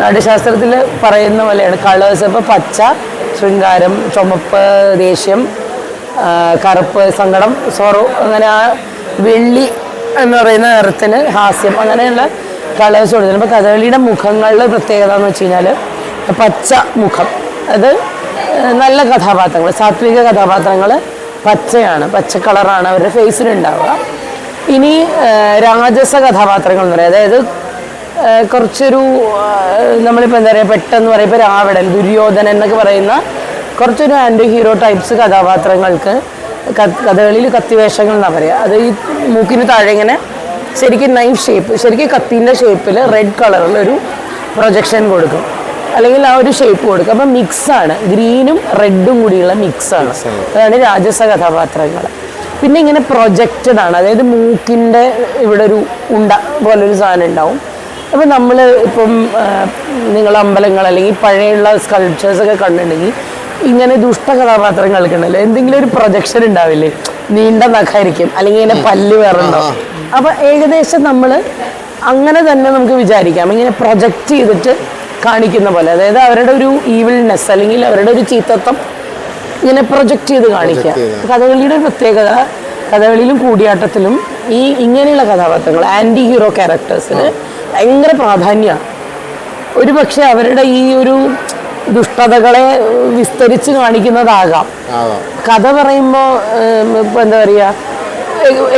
നാട്യശാസ്ത്രത്തിൽ പറയുന്ന പോലെയാണ്. കളേഴ്സ് ഇപ്പോൾ പച്ച ശൃംഗാരം ചുമപ്പ് ദേഷ്യം കറുപ്പ് സങ്കടം സോറോ അങ്ങനെ ആ വെള്ളി എന്ന് പറയുന്ന നിറത്തിന് ഹാസ്യം അങ്ങനെയുള്ള കളേഴ്സ് കൊടുക്കുന്നത് അപ്പോൾ കഥകളിയുടെ മുഖങ്ങളിൽ പ്രത്യേകത എന്ന് വെച്ച് കഴിഞ്ഞാൽ പച്ച മുഖം. അത് നല്ല കഥാപാത്രങ്ങൾ സാത്വിക കഥാപാത്രങ്ങൾ പച്ചയാണ് പച്ച കളറാണ് അവരുടെ ഫേസിലുണ്ടാവുക ഇനി രാജസ കഥാപാത്രങ്ങൾ എന്ന് പറയുക അതായത് കുറച്ചൊരു നമ്മളിപ്പോൾ എന്താ പറയുക പെട്ടെന്ന് പറയുമ്പോൾ രാവണൻ ദുര്യോധനൻ എന്നൊക്കെ പറയുന്ന കുറച്ചൊരു ആന്റി ഹീറോ ടൈപ്സ് കഥാപാത്രങ്ങൾക്ക് കഥകളിൽ കത്തിവേഷങ്ങൾ എന്നാണ് പറയുക അത് ഈ മൂക്കിന് താഴെ ഇങ്ങനെ ശരിക്കും നൈഫ് ഷേപ്പ് ശരിക്കും കത്തിന്റെ ഷേപ്പിൽ റെഡ് കളറിൽ ഒരു പ്രൊജക്ഷൻ കൊടുക്കും. അല്ലെങ്കിൽ ആ ഒരു ഷേപ്പ് കൊടുക്കും. അപ്പം മിക്സാണ് ഗ്രീനും റെഡും കൂടിയുള്ള മിക്സാണ് അതാണ് രാജസ കഥാപാത്രങ്ങൾ. പിന്നെ ഇങ്ങനെ പ്രൊജക്റ്റഡ് ആണ്. അതായത് മൂക്കിന്റെ ഇവിടെ ഒരു ഉണ്ട പോലൊരു സാധനം ഉണ്ടാവും. അപ്പം നമ്മൾ ഇപ്പം നിങ്ങൾ അമ്പലങ്ങൾ അല്ലെങ്കിൽ പഴയുള്ള സ്കൾപ്ചേഴ്സ് ഒക്കെ കണ്ടിട്ടുണ്ടെങ്കിൽ ഇങ്ങനെ ദുഷ്ട കഥാപാത്രങ്ങൾ ഉണ്ടല്ലോ എന്തെങ്കിലും ഒരു പ്രൊജക്ഷൻ ഉണ്ടാവില്ലേ? നീണ്ട നഖായിരിക്കും. അല്ലെങ്കിൽ ഇങ്ങനെ പല്ല് വേറുണ്ടാവും അപ്പം ഏകദേശം നമ്മൾ അങ്ങനെ തന്നെ നമുക്ക് വിചാരിക്കാം. ഇങ്ങനെ പ്രൊജക്റ്റ് ചെയ്തിട്ട് കാണിക്കുന്ന പോലെ. അതായത് അവരുടെ ഒരു ഈവിൾനെസ് അല്ലെങ്കിൽ അവരുടെ ഒരു ചീത്തത്വം ഇങ്ങനെ പ്രൊജക്റ്റ് ചെയ്ത് കാണിക്കുക. കഥകളിയുടെ ഒരു പ്രത്യേകത കഥകളിയിലും കൂടിയാട്ടത്തിലും ഈ ഇങ്ങനെയുള്ള കഥാപാത്രങ്ങൾ ആന്റി ഹീറോ ക്യാരക്ടേഴ്സിന് ഭയങ്കര പ്രാധാന്യമാണ് ഒരു പക്ഷെ അവരുടെ ഈ ഒരു ദുഷ്ടതകളെ വിസ്തരിച്ച് കാണിക്കുന്നതാകാം. കഥ പറയുമ്പോൾ ഇപ്പം എന്താ പറയുക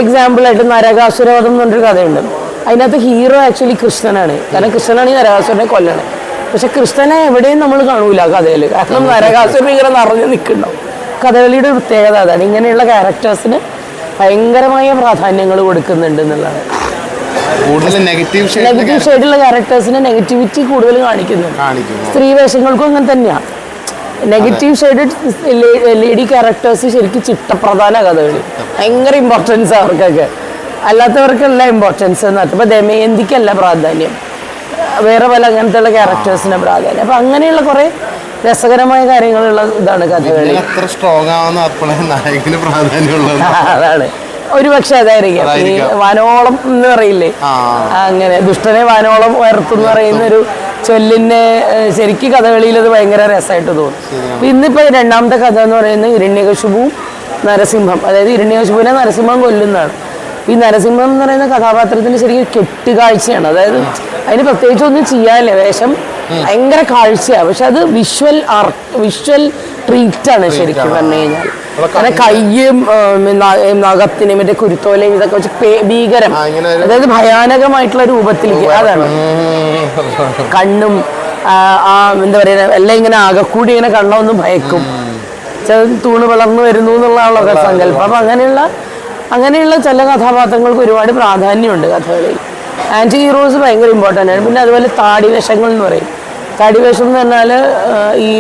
എക്സാമ്പിളായിട്ട് നരകാസുരവധം എന്ന് പറഞ്ഞൊരു കഥയുണ്ട്. അതിനകത്ത് ഹീറോ ആക്ച്വലി കൃഷ്ണനാണ്. കാരണം കൃഷ്ണനാണ് ഈ നരകാസുരനെ കൊല്ലണേ പക്ഷെ കൃഷ്ണനെ എവിടെയും നമ്മൾ കാണൂല കഥയിൽ കാരണം നരകാസുരൻ ഇങ്ങനെ നിറഞ്ഞു നിൽക്കുന്നുണ്ടാവും കഥകളിയുടെ പ്രത്യേകത അതാണ്. ഇങ്ങനെയുള്ള ക്യാരക്ടേഴ്സിന് ഭയങ്കരമായ പ്രാധാന്യങ്ങൾ കൊടുക്കുന്നുണ്ട് എന്നുള്ളതാണ്. കൂടുതൽ നെഗറ്റീവ് നെഗറ്റീവ് ഷെയ്ഡുള്ള ക്യാരക്ടേഴ്സിന് നെഗറ്റിവിറ്റി കൂടുതൽ കാണിക്കുന്നുണ്ട് കാണിക്കുന്നു. സ്ത്രീ വേഷങ്ങൾക്കും അങ്ങനെ തന്നെയാണ് നെഗറ്റീവ് ഷെയ്ഡഡ് ലേഡി ക്യാരക്ടേഴ്സ് ശരിക്കും ചിട്ടപ്രധാന കഥകളി. ഭയങ്കര ഇമ്പോർട്ടൻസ് അവർക്കൊക്കെ. അല്ലാത്തവർക്കല്ല ഇമ്പോർട്ടൻസ് എന്ന് പറഞ്ഞാൽ ദമയന്തിക്കല്ല പ്രാധാന്യം. വേറെ പല അങ്ങനത്തെ ഉള്ള ക്യാരക്ടേഴ്സിന് പ്രാധാന്യം. അപ്പൊ അങ്ങനെയുള്ള കുറെ രസകരമായ കാര്യങ്ങളുള്ള ഇതാണ് കഥകളി. എത്ര സ്ട്രോങ് ആവുന്ന അപ്പോഴേ നായകന് പ്രാധാന്യമുള്ളത്. അതാണ്. ഒരു പക്ഷെ അതായിരിക്കാം. ഈ വാനോളം എന്ന് പറയില്ലേ. അങ്ങനെ ദുഷ്ടനെ വാനോളം ഉയർത്തും പറയുന്ന ഒരു ചൊല്ലിന്റെ ശരിക്കും കഥകളിയിൽ അത് ഭയങ്കര രസമായിട്ട് തോന്നും. ഇന്നിപ്പോ രണ്ടാമത്തെ കഥ എന്ന് പറയുന്നത് ഇരണ്യകശുപുവും നരസിംഹം അതായത് ഇരണ്യകശുപുവിനെ നരസിംഹം കൊല്ലുന്നതാണ്. ഈ നരസിംഹം എന്ന് പറയുന്ന കഥാപാത്രത്തിന് ശരിക്കും കെട്ടുകാഴ്ചയാണ്. അതായത് അതിന് പ്രത്യേകിച്ച് ഒന്നും ചെയ്യാനില്ല. വേഷം ഭയങ്കര കാഴ്ചയാണ്. പക്ഷെ അത് വിഷ്വൽ ആർട്ട് വിഷ്വൽ ട്രീറ്റ് ആണ് ശരിക്കും പറഞ്ഞു കഴിഞ്ഞാൽ അങ്ങനെ കയ്യും നഖത്തിനും മറ്റേ കുരുത്തോലയും ഇതൊക്കെ വെച്ച് ഭീകരം. അതായത് ഭയാനകമായിട്ടുള്ള രൂപത്തിലേക്ക്. അതാണ്. കണ്ണും ആ, എന്താ പറയുക എല്ലാം ഇങ്ങനെ ആകെക്കൂടി ഇങ്ങനെ കണ്ണൊന്നും ഭയക്കും. ചില തൂണ് വളർന്നു വരുന്നു എന്നുള്ളതാണല്ലോ സങ്കല്പം. അപ്പം അങ്ങനെയുള്ള അങ്ങനെയുള്ള ചില കഥാപാത്രങ്ങൾക്ക് ഒരുപാട് പ്രാധാന്യമുണ്ട് കഥകളിൽ ആന്റി ഹീറോസ് ഭയങ്കര ഇമ്പോർട്ടന്റ് ആണ്. പിന്നെ അതുപോലെ താടി വേഷങ്ങൾ എന്ന് പറയും. താടി വേഷം എന്ന് പറഞ്ഞാൽ ഈ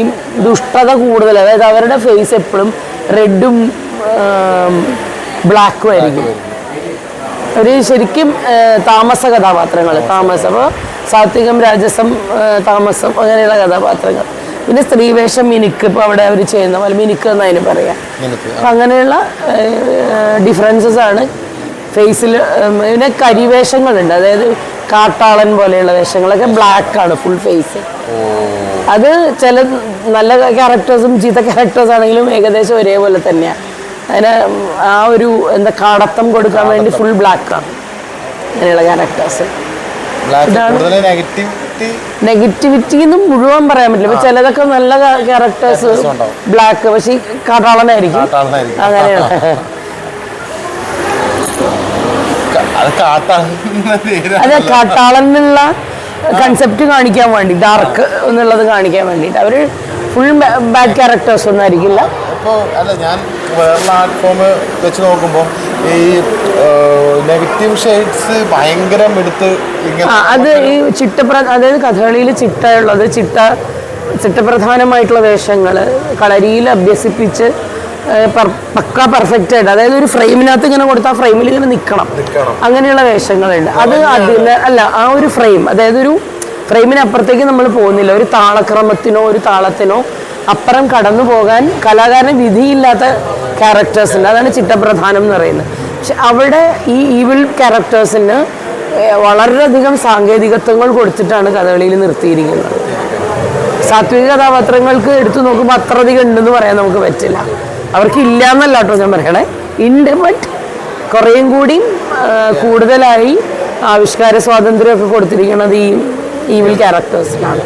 ദുഷ്ടത കൂടുതൽ. അതായത് അവരുടെ ഫേസ് എപ്പോഴും റെഡും ബ്ലാക്കും ആയിരിക്കും. ഒരു ശരിക്കും താമസ കഥാപാത്രങ്ങൾ താമസം. അപ്പോൾ സാത്വികം രാജസം താമസം അങ്ങനെയുള്ള കഥാപാത്രങ്ങൾ. പിന്നെ സ്ത്രീവേഷം മിനുക്ക് ഇപ്പോൾ അവിടെ അവർ ചെയ്യുന്ന പോലെ മിനുക്ക് എന്ന് അതിന് പറയാം. അപ്പം അങ്ങനെയുള്ള ഡിഫറൻസസ് ആണ്. ഫേസിൽ പിന്നെ കരിവേഷങ്ങളുണ്ട്. അതായത് കാട്ടാളൻ പോലെയുള്ള വേഷങ്ങളൊക്കെ ബ്ലാക്ക് ആണ് ഫുൾ ഫേസ് അത് ചില നല്ല ക്യാരക്ടേഴ്സും ചീത്ത ക്യാരക്ടേഴ്സ് ആണെങ്കിലും ഏകദേശം ഒരേപോലെ തന്നെയാണ് അതിന് ആ ഒരു എന്താ കാടത്തം കൊടുക്കാൻ വേണ്ടി ഫുൾ ബ്ലാക്ക് ആണ്. അങ്ങനെയുള്ള ക്യാരക്ടേഴ്സ് നെഗറ്റിവിറ്റി എന്ന് മുഴുവൻ പറയാൻ പറ്റില്ല. ഇപ്പൊ ചിലതൊക്കെ നല്ല ക്യാരക്ടേഴ്സ്. ബ്ലാക്ക് പക്ഷെ കാട്ടാളനായിരിക്കും. അങ്ങനെയാണ്. അത് കാട്ടാളൻ എന്നുള്ള കൺസെപ്റ്റ് കാണിക്കാൻ വേണ്ടി ഡാർക്ക് എന്നുള്ളത് കാണിക്കാൻ വേണ്ടിയിട്ട്. അവർ ഫുൾ ബാഡ് ക്യാരക്ടേഴ്സ് ഒന്നും ആയിരിക്കില്ല. ഇപ്പോൾ അല്ല ഞാൻ വേറെ പ്ലാറ്റ്ഫോം വെച്ച് നോക്കുമ്പോൾ ഈ നെഗറ്റീവ് ഷെയ്ഡ്സ് ഭയങ്കരം എടുത്ത് അത് ഈ ചിട്ടപ്ര അതായത് കഥകളിയിൽ ചിട്ടയുള്ളത് ചിട്ട ചിട്ടപ്രധാനമായിട്ടുള്ള വേഷങ്ങൾ കളരിയിൽ അഭ്യസിപ്പിച്ച് പക്കാ പെർഫെക്റ്റ് ആയിട്ട്. അതായത് ഒരു ഫ്രെയിമിനകത്ത് ഇങ്ങനെ കൊടുത്താൽ ഫ്രെയിമിൽ ഇങ്ങനെ നിൽക്കണം. അങ്ങനെയുള്ള വേഷങ്ങളുണ്ട്. അത് അതിന് അല്ല ആ ഒരു ഫ്രെയിം അതായത് ഒരു ഫ്രെയിമിനപ്പുറത്തേക്ക് നമ്മൾ പോകുന്നില്ല. ഒരു താളക്രമത്തിനോ ഒരു താളത്തിനോ അപ്പുറം കടന്നു പോകാൻ കലാകാരന് വിധിയില്ലാത്ത ക്യാരക്ടേഴ്സ് ഉണ്ട് അതാണ് ചിട്ടപ്രധാനം എന്ന് പറയുന്നത്. പക്ഷെ അവിടെ ഈ ഈവിൾ ക്യാരക്ടേഴ്സിന് വളരെയധികം സാങ്കേതികത്വങ്ങൾ കൊടുത്തിട്ടാണ് കഥകളിയിൽ നിർത്തിയിരിക്കുന്നത്. സാത്വിക കഥാപാത്രങ്ങൾക്ക് എടുത്തു നോക്കുമ്പോൾ അത്ര അധികം ഉണ്ടെന്ന് പറയാൻ നമുക്ക് പറ്റില്ല. അവർക്ക് ഇല്ല എന്നല്ല കേട്ടോ ഞാൻ പറയണേ. ഉണ്ട് ബട്ട് കുറേയും കൂടി കൂടുതലായി ആവിഷ്കാര സ്വാതന്ത്ര്യമൊക്കെ കൊടുത്തിരിക്കുന്നത് ഈ ഈവിൽ ക്യാരക്ടേഴ്സിനാണ്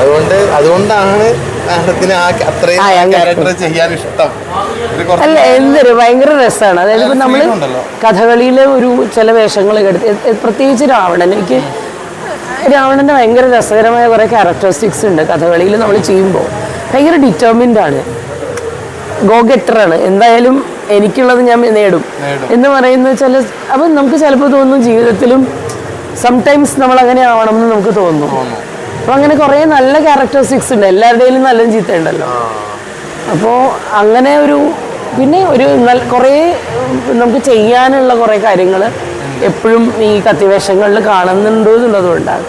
അതുകൊണ്ട് അതുകൊണ്ടാണ് മാഡത്തിന് ആ അത്രയും ക്യാരക്ടർ ചെയ്യാൻ ഇഷ്ടം അല്ല എന്തൊരു ഭയങ്കര രസമാണ് അതായത് ഇപ്പം നമ്മൾ കഥകളിയിലെ ഒരു ചില വേഷങ്ങളൊക്കെ എടുത്ത് പ്രത്യേകിച്ച് രാവണൻ. എനിക്ക് രാവണന്റെ ഭയങ്കര രസകരമായ കുറേ ക്യാരക്ടറിസ്റ്റിക്സ് ഉണ്ട് കഥകളിയിൽ നമ്മൾ ചെയ്യുമ്പോൾ ഭയങ്കര ഡിറ്റർമിൻഡ് ആണ്. ഗോ ഗെറ്ററാണ് എന്തായാലും എനിക്കുള്ളത് ഞാൻ നേടും. എന്ന് പറയുന്ന ചില അപ്പം നമുക്ക് ചിലപ്പോൾ തോന്നും ജീവിതത്തിലും സംടൈംസ് നമ്മൾ അങ്ങനെ ആവണം എന്ന് നമുക്ക് തോന്നും. അപ്പൊ അങ്ങനെ കുറേ നല്ല ക്യാരക്ടറിസ്റ്റിക്സ് ഉണ്ട്. എല്ലാവരുടെയും നല്ല ചീത്ത ഉണ്ടല്ലോ അപ്പോൾ അങ്ങനെ ഒരു പിന്നെ ഒരു കുറേ നമുക്ക് ചെയ്യാനുള്ള കുറേ കാര്യങ്ങൾ എപ്പോഴും ഈ കത്തിവേഷങ്ങളിൽ കാണുന്നുണ്ടോ എന്നുള്ളതുകൊണ്ടാണ്.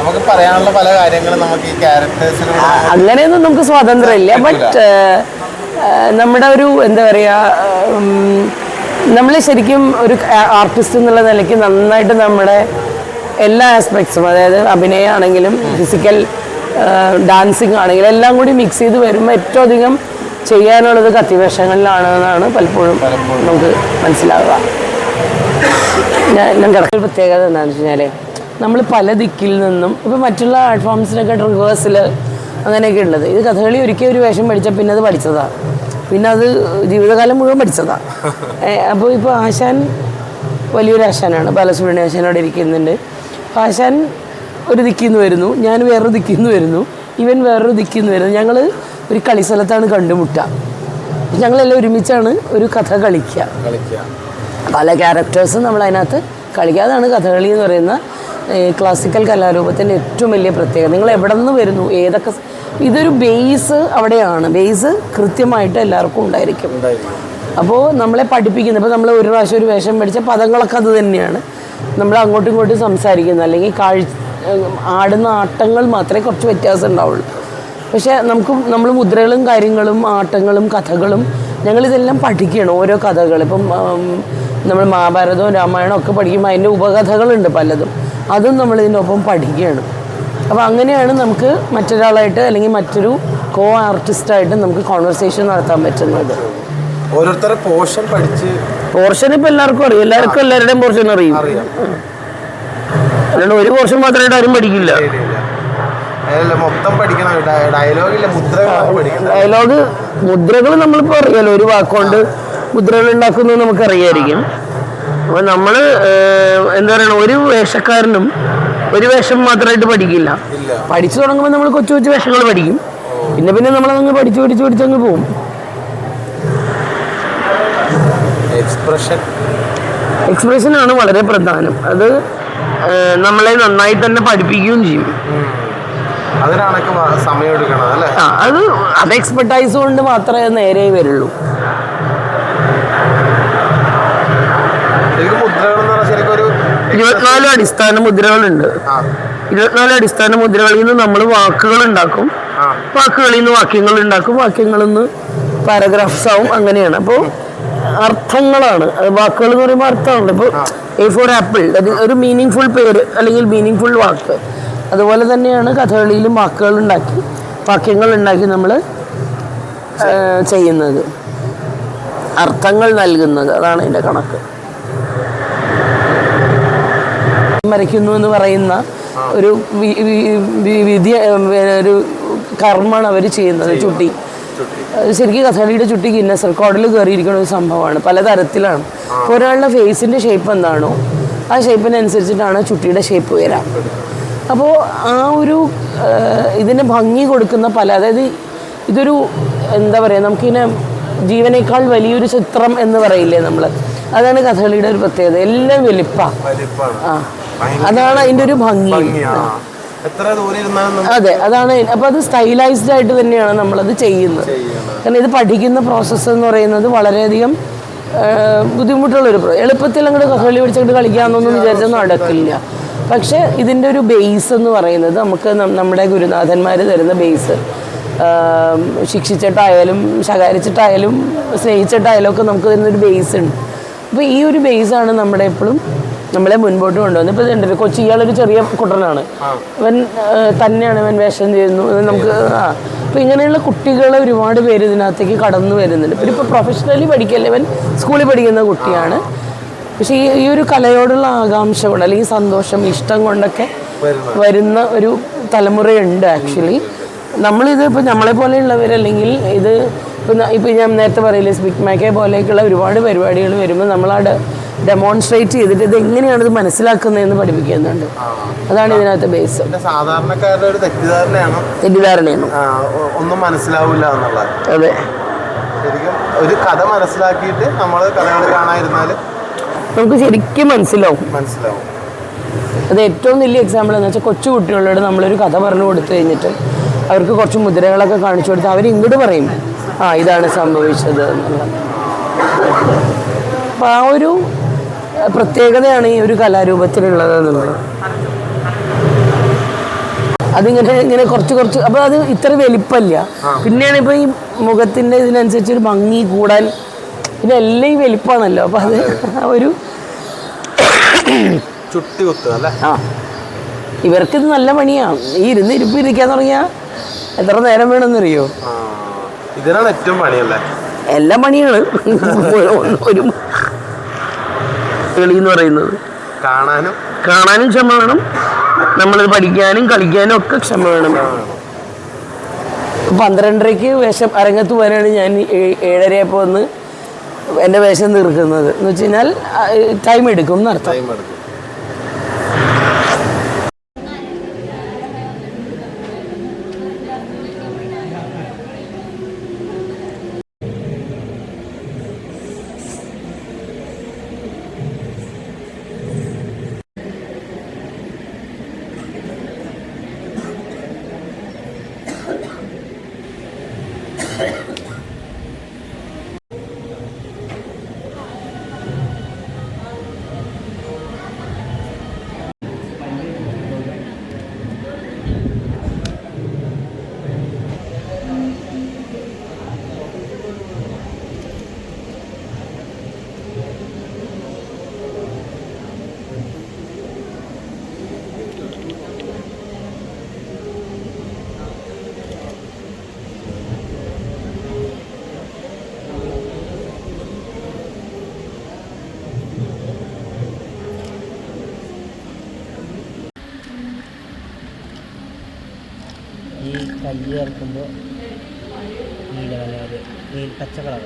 നമുക്ക് പറയാനുള്ള പല കാര്യങ്ങളും നമുക്ക് ഈ ക്യാരക്ടേഴ്സിലൂടെ അങ്ങനെയൊന്നും നമുക്ക് സ്വാതന്ത്ര്യമില്ല. ഇല്ല ബട്ട് നമ്മുടെ ഒരു എന്താ പറയുക നമ്മൾ ശരിക്കും ഒരു ആർട്ടിസ്റ്റ് എന്നുള്ള നിലയ്ക്ക് നന്നായിട്ട് നമ്മുടെ എല്ലാ ആസ്പെക്ട്സും അതായത് അഭിനയമാണെങ്കിലും ഫിസിക്കൽ ഡാൻസിങ് ആണെങ്കിലും എല്ലാം കൂടി മിക്സ് ചെയ്ത് വരുമ്പോൾ ഏറ്റവും അധികം ചെയ്യാനുള്ളത് കത്തിവേഷങ്ങളിലാണ് എന്നാണ് പലപ്പോഴും. നമുക്ക് മനസ്സിലാവുക ഞാൻ കിടക്കൽ പ്രത്യേകത എന്താണെന്ന് വെച്ച് കഴിഞ്ഞാൽ നമ്മൾ പല ദിക്കിൽ നിന്നും ഇപ്പോൾ മറ്റുള്ള ആർട്ട് ഫോംസിനൊക്കെ റിവേഴ്സിൽ അങ്ങനെയൊക്കെ ഉള്ളത്. ഇത് കഥകളി ഒരിക്കൽ ഒരു വേഷം പഠിച്ചാൽ പിന്നെ അത് പഠിച്ചതാണ് പിന്നെ അത് ജീവിതകാലം മുഴുവൻ പഠിച്ചതാണ് അപ്പോൾ ഇപ്പോൾ ആശാൻ വലിയൊരു ആശാനാണ്. ബാലസുബ്രഹ്മണ്യ ആശാൻ അവിടെ ഇരിക്കുന്നുണ്ട്. അപ്പോൾ ആശാൻ ഒരു ദിക്കിൽ നിന്ന് വരുന്നു. ഞാൻ വേറൊരു ദിക്കിൽ നിന്ന് വരുന്നു. ഇവൻ വേറൊരു ദിക്കിൽ നിന്ന് വരുന്നു. ഞങ്ങൾ ഒരു കളിസ്ഥലത്താണ് കണ്ടുമുട്ടുക. ഞങ്ങളെല്ലാം ഒരുമിച്ചാണ് ഒരു കഥ കളിക്കുക. കളിക്കുക. പല ക്യാരക്ടേഴ്സും നമ്മൾ അതിനകത്ത് കളിക്കുക. അതാണ് കഥകളി എന്ന് പറയുന്ന ക്ലാസിക്കൽ കലാരൂപത്തിന്റെ ഏറ്റവും വലിയ പ്രത്യേകത. നിങ്ങൾ എവിടെ നിന്ന് വരുന്നു? ഏതൊക്കെ ഇതൊരു ബേസ് അവിടെയാണ്. ബേസ് കൃത്യമായിട്ട് എല്ലാവർക്കും ഉണ്ടായിരിക്കും. അപ്പോൾ നമ്മളെ പഠിപ്പിക്കുന്നത് ഇപ്പോൾ നമ്മൾ ഒരു പ്രാവശ്യം ഒരു വേഷം പഠിച്ച പദങ്ങളൊക്കെ അത് തന്നെയാണ്. നമ്മൾ അങ്ങോട്ടും ഇങ്ങോട്ടും സംസാരിക്കുന്നത് അല്ലെങ്കിൽ കാഴ്ച ആടുന്ന ആട്ടങ്ങൾ മാത്രമേ കുറച്ച് വ്യത്യാസം ഉണ്ടാവുള്ളൂ. പക്ഷേ നമുക്ക് നമ്മൾ മുദ്രകളും കാര്യങ്ങളും ആട്ടങ്ങളും കഥകളും ഞങ്ങളിതെല്ലാം പഠിക്കണം ഓരോ കഥകൾ. ഇപ്പം നമ്മൾ മഹാഭാരതവും രാമായണവും ഒക്കെ പഠിക്കുമ്പോൾ അതിന്റെ ഉപകഥകളുണ്ട് പലതും. അതും നമ്മൾ ഇതിന്റെ ഒപ്പം പഠിക്കുകയാണ്. അപ്പോൾ അങ്ങനെയാണ് നമുക്ക് മറ്റൊരാളായിട്ട് അല്ലെങ്കിൽ മറ്റൊരു കോ ആർട്ടിസ്റ്റായിട്ട് നമുക്ക് കോൺവെർസേഷൻ നടത്താൻ പറ്റുന്നത്. ഓരോരുത്തരെ പോർഷൻ പഠിച്ച് പോർഷൻ ഇപ്പൊ എല്ലാവർക്കും അറിയാം. എല്ലാവർക്കും എല്ലാവരുടെയും പോർഷൻ അറിയും. അല്ലാണ്ട് ഒരു പോർഷൻ മാത്രമായിട്ട് ആരും പഠിക്കില്ല. മൊത്തം പഠിക്കണം. ഡയലോഗില്ല മുദ്രകളൊക്കെ പഠിക്കണം ഡയലോഗ് മുദ്രകൾ നമ്മളിപ്പോൾ അറിയാലോ. ഒരു വാക്കുകൊണ്ട് മുദ്രകൾ ഉണ്ടാക്കുന്നത് നമുക്കറിയായിരിക്കും. അപ്പൊ നമ്മൾ എന്താ പറയണ ഒരു വേഷക്കാരനും ഒരു വേഷം മാത്രമായിട്ട് പഠിക്കില്ല. പഠിച്ചു തുടങ്ങുമ്പോൾ നമ്മൾ കൊച്ചു കൊച്ചു വേഷങ്ങൾ പഠിക്കും. പിന്നെ പിന്നെ നമ്മളങ്ങ് പഠിച്ചു പഠിച്ചു പഠിച്ചങ്ങ് പോകും എക്സ്പ്രഷൻ. ആണ് വളരെ പ്രധാനം. അത് നമ്മളെ നന്നായി തന്നെ പഠിപ്പിക്കുകയും ചെയ്യും. അതിനാണൊക്കെ വ- സമയം എടുക്കണം അല്ലേ? അത് അത് എക്സ്പെർട്ടൈസ് കൊണ്ട് മാത്രമേ നേരെ വരുള്ളൂ. ഇരുപത്തിനാല് അടിസ്ഥാന മുദ്രകളുണ്ട്. ഇരുപത്തിനാല് അടിസ്ഥാന മുദ്രകളിൽ നിന്ന് നമ്മൾ വാക്കുകൾ ഉണ്ടാക്കും. വാക്കുകളിൽ നിന്ന് വാക്യങ്ങൾ ഉണ്ടാക്കും. വാക്യങ്ങളിൽ നിന്ന് പാരഗ്രാഫ്സ് ആവും. അങ്ങനെയാണ്. അപ്പോൾ അർത്ഥങ്ങളാണ്. വാക്കുകൾ എന്ന് പറയുമ്പോൾ അർത്ഥമാണ് ഇപ്പോൾ എ ഫോർ ആപ്പിൾ അത് ഒരു മീനിങ് ഫുൾ പേര് അല്ലെങ്കിൽ മീനിങ് ഫുൾ വാക്ക്. അതുപോലെ തന്നെയാണ് കഥകളിയിലും വാക്കുകൾ ഉണ്ടാക്കി വാക്യങ്ങൾ ഉണ്ടാക്കി നമ്മൾ ചെയ്യുന്നത്. അർത്ഥങ്ങൾ നൽകുന്നത്. അതാണ് എന്റെ കണക്ക്. വരയ്ക്കുന്നു എന്ന് പറയുന്ന ഒരു വിധി ഒരു കർമ്മമാണ് അവർ ചെയ്യുന്നത് ചുട്ടി. ശരിക്കും കഥകളിയുടെ ചുട്ടി ഗിന്നസ് റെക്കോർഡിൽ കയറിയിരിക്കുന്ന ഒരു സംഭവമാണ് പലതരത്തിലാണ്. ഒരാളുടെ ഫേസിന്റെ ഷേപ്പ് എന്താണോ ആ ഷേപ്പിനനുസരിച്ചിട്ടാണ് ചുട്ടിയുടെ ഷേപ്പ് വരാം അപ്പോൾ ആ ഒരു ഇതിന് ഭംഗി കൊടുക്കുന്ന പല അതായത് ഇതൊരു എന്താ പറയുക നമുക്കിങ്ങനെ ജീവനേക്കാൾ വലിയൊരു ചിത്രം എന്ന് പറയില്ലേ നമ്മൾ അതാണ് കഥകളിയുടെ ഒരു പ്രത്യേകത. എല്ലാം വലിപ്പാണ്. ആ. അതാണ് അതിന്റെ ഒരു ഭംഗി. അതെ അതാണ് അപ്പൊ അത് സ്റ്റൈലൈസ്ഡ് ആയിട്ട് തന്നെയാണ് നമ്മളത് ചെയ്യുന്നത്. കാരണം ഇത് പഠിക്കുന്ന പ്രോസസ്സ് എന്ന് പറയുന്നത് വളരെയധികം ബുദ്ധിമുട്ടുള്ള ഒരു പ്രോ എളുപ്പത്തിൽ അങ്ങോട്ട് കഥകളി പിടിച്ചിട്ട് കളിക്കാമെന്നൊന്നും വിചാരിച്ചാൽ നടക്കില്ല. പക്ഷെ ഇതിന്റെ ഒരു ബേസ് എന്ന് പറയുന്നത് നമുക്ക് നമ്മുടെ ഗുരുനാഥന്മാർ തരുന്ന ബേസ് ശിക്ഷിച്ചിട്ടായാലും ശകാരിച്ചിട്ടായാലും സ്നേഹിച്ചിട്ടായാലും ഒക്കെ നമുക്ക് തരുന്നൊരു ബേസ് ഉണ്ട്. അപ്പോൾ ഈ ഒരു ബേസാണ് നമ്മുടെ എപ്പോഴും നമ്മളെ മുൻപോട്ട് കൊണ്ടുവന്നു ഇപ്പോൾ ഇതുണ്ട് കൊച്ചി ഇയാളൊരു ചെറിയ കുട്ടനാണ്. അവൻ തന്നെയാണ് അവൻ വേഷം ചെയ്യുന്നു. നമുക്ക് ആ. അപ്പോൾ ഇങ്ങനെയുള്ള കുട്ടികളെ ഒരുപാട് പേര് ഇതിനകത്തേക്ക് കടന്നു വരുന്നുണ്ട്. പിന്നെ ഇപ്പോൾ പ്രൊഫഷണലി പഠിക്കല്ലേ? അവൻ സ്കൂളിൽ പഠിക്കുന്ന കുട്ടിയാണ്. പക്ഷേ ഈ ഈ ഒരു കലയോടുള്ള ആകാംക്ഷ കൊണ്ട് അല്ലെങ്കിൽ സന്തോഷം ഇഷ്ടം കൊണ്ടൊക്കെ വരുന്ന ഒരു തലമുറയുണ്ട് ആക്ച്വലി നമ്മളിത് ഇപ്പോൾ നമ്മളെ പോലെയുള്ളവരല്ലെങ്കിൽ ഇത് ഇപ്പം ഇപ്പം ഞാൻ നേരത്തെ പറയില്ലേ സ്പിക് മാക്കെ പോലെയൊക്കെയുള്ള ഒരുപാട് പരിപാടികൾ വരുമ്പോൾ നമ്മൾ ആ ഡെമോൺസ്ട്രേറ്റ് ചെയ്തിട്ട് ഇത് എങ്ങനെയാണ് ഇത് മനസ്സിലാക്കുന്നതെന്ന് പഠിപ്പിക്കുന്നുണ്ട്. അതാണ് ഇതിനകത്ത് ബേസ് സാധാരണക്കാരുടെ ഒരു തെറ്റിദ്ധാരണയാണ്. തെറ്റിദ്ധാരണയാണ്. ഒന്നും മനസ്സിലാവില്ല എന്നുള്ളത്. അതെ. ശരിക്കും ഒരു കഥ മനസ്സിലാക്കിയിട്ട് നമ്മൾ കഥകൾ കാണാതിരുന്നാൽ നമുക്ക് ശരിക്കും മനസ്സിലാവും. മനസ്സിലാവും. അത് ഏറ്റവും വലിയ എക്സാമ്പിൾ എന്ന് വെച്ചാൽ കൊച്ചു കുട്ടികളോട് നമ്മളൊരു കഥ പറഞ്ഞു കൊടുത്തു കഴിഞ്ഞിട്ട് അവർക്ക് കുറച്ച് മുദ്രകളൊക്കെ കാണിച്ചു കൊടുത്ത് അവർ ഇങ്ങോട്ട് പറയും ആ ഇതാണ് സംഭവിച്ചത് എന്നുള്ളത്. അപ്പോൾ ആ ഒരു പ്രത്യേകതയാണ് ഈ ഒരു കലാരൂപത്തിലുള്ളത് എന്നുള്ളത് അതിങ്ങനെ ഇങ്ങനെ കുറച്ച് കുറച്ച് അപ്പോൾ അത് ഇത്ര വലിപ്പമില്ല പിന്നെയാണ് ഇപ്പോൾ ഈ മുഖത്തിന്റെ ഇതിനനുസരിച്ച് ഒരു ഭംഗി കൂടാൻ ഇതെല്ലാം ഈ വലിപ്പമാണല്ലോ. അപ്പോൾ അത് ഒരു ചുട്ടി ആ. ഇവർക്കിത് നല്ല പണിയാണ് ഈ ഇരുന്ന് ഇരിപ്പ് ഇരിക്കാൻ തുടങ്ങിയാൽ എത്ര നേരം വേണമെന്നറിയോ? ഇതിനാണ് ഏറ്റവും പണിയല്ലേ? എല്ലാ പണിയാണ്. ഒരു കളി എന്ന് പറയുന്നത്. കാണാനും. കാണാനും ക്ഷമ വേണം. നമ്മൾ പഠിക്കാനും കളിക്കാനും ഒക്കെ ക്ഷമ വേണം. പന്ത്രണ്ടരയ്ക്ക് വേഷം അരങ്ങത്ത് പോകാനാണ് ഞാൻ ഏഴരയപ്പോ ഏഴരയപ്പോൾ വന്ന് എന്റെ വേഷം തീർക്കുന്നത്. എന്ന് വെച്ച് കഴിഞ്ഞാൽ ടൈം എടുക്കും എന്നർത്ഥം ടൈം എടുക്കും ഈ കല്ല് ചേർക്കുമ്പോൾ നീല കളർ നീല പച്ച കളർ